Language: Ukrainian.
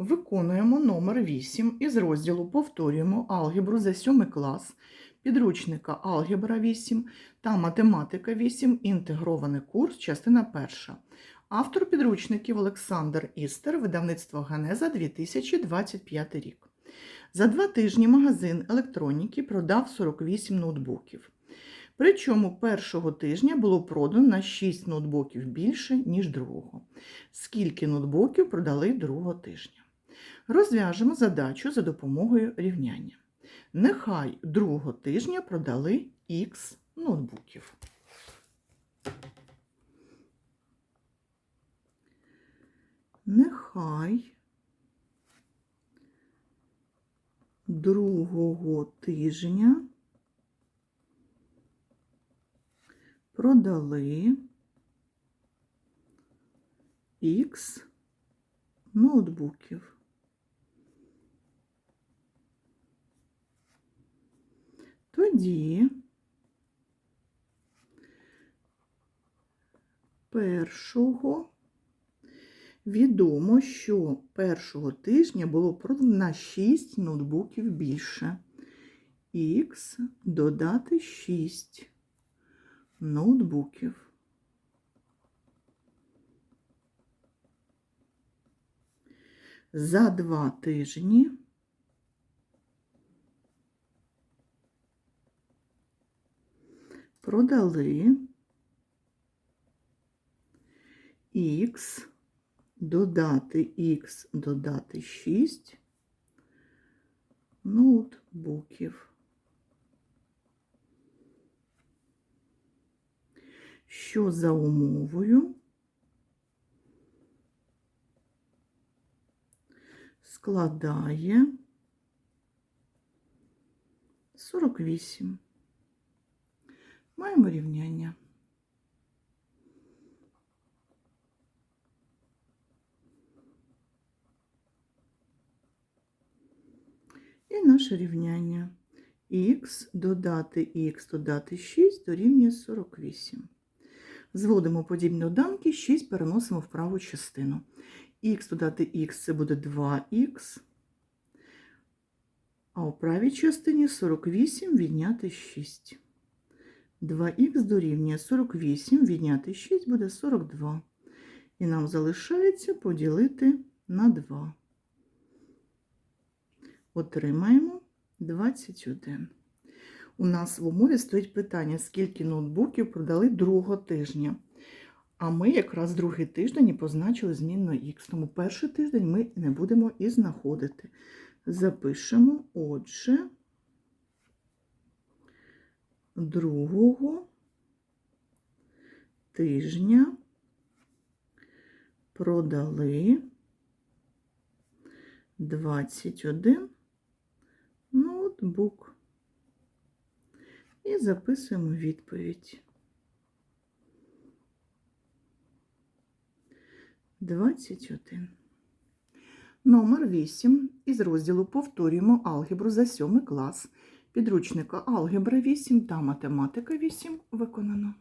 Виконуємо номер 8 із розділу Повторюємо алгебру за 7 клас, підручника Алгебра 8 та Математика 8. Інтегрований курс, частина 1. Автор підручників Олександр Істер, видавництво Генеза 2025 рік. За два тижні магазин електроніки продав 48 ноутбуків. Причому першого тижня було продано на 6 ноутбуків більше, ніж другого. Скільки ноутбуків продали другого тижня? Розв'яжемо задачу за допомогою рівняння. Нехай другого тижня продали Х ноутбуків. Нехай другого тижня продали Х ноутбуків. Тоді першого відомо, що першого тижня було продано на 6 ноутбуків більше. Х додати 6 ноутбуків. За два тижні продали Х, додати Х, додати 6 ноутбуків. Що за умовою складає 48. Маємо рівняння. І наше рівняння. Х додати х додати 6 дорівнює 48. Зводимо подібні доданки, 6 переносимо в праву частину. Х додати х це буде 2х, а у правій частині 48 відняти 6. 2х дорівнює 48, відняти 6 буде 42. І нам залишається поділити на 2. Отримаємо 21. У нас в умові стоїть питання, скільки ноутбуків продали другого тижня. А ми якраз другий тиждень і позначили змінно х. Тому перший тиждень ми не будемо і знаходити. Запишемо, отже, другого тижня продали 21 ноутбук. І записуємо відповідь. 21. Номер 8 із розділу Повторюємо алгебру за 7 клас. Підручника Алгебра 8 та Математика 8 виконано.